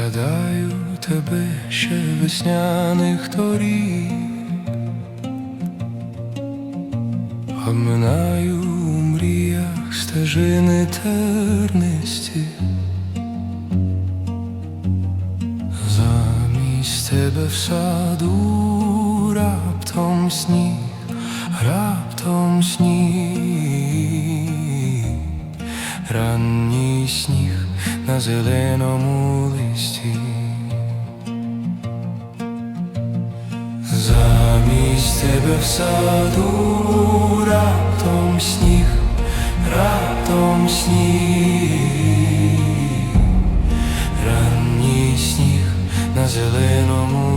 Згадаю тебе ще весняних торік, обминаю у мріях стежини тернисті, замість тебе в саду раптом сніг, раптом сніг, ранній сніг на зеленому листі. Замість тебе в саду раптом сніг, раптом сніг, ранній сніг на зеленому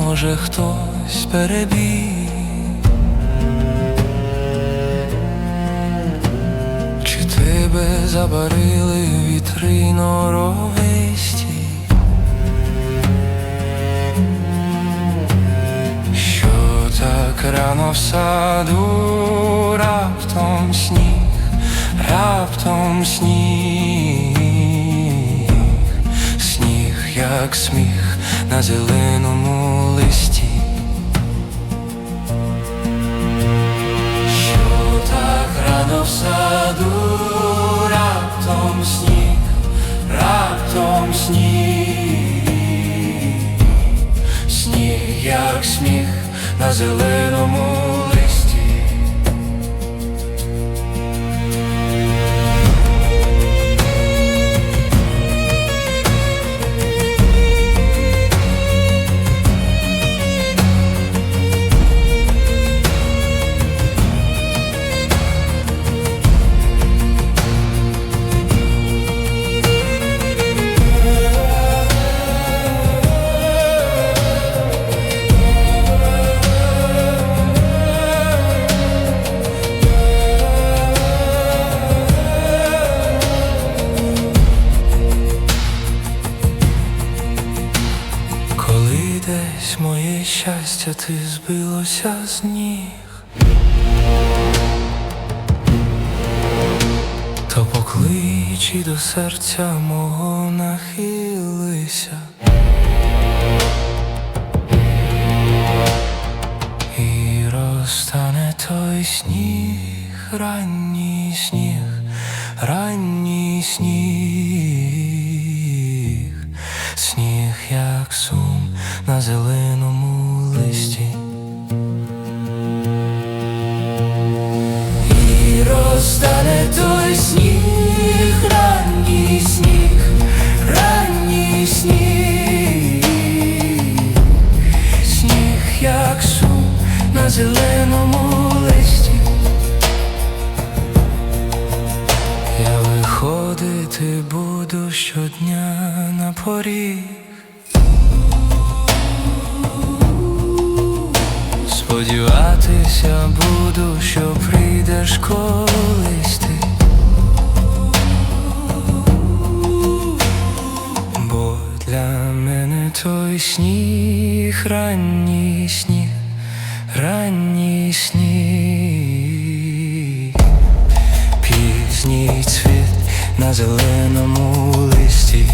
може хтось перебіг? Чи тебе забарили вітри норовисті? Що так рано в саду раптом сніг, раптом сніг, сніг, як сміх на зеленому листі. Що так рано в саду раптом сніг, раптом сніг, сніг, як сміх на зеленому Коли десь моє щастя ти збилося з ніг, то поклич до серця мого нахилися. І розтане той сніг, ранній сніг, ранній сніг, сніг, як сум зеленому листі. І розтане той сніг, ранній сніг, ранній сніг, сніг, як сум на зеленому листі. Я виходити буду щодня на поріг. Сподіватися буду, що прийдеш колись ти. Бо для мене той сніг, ранній сніг, ранній сніг, пізній цвіт на зеленому листі.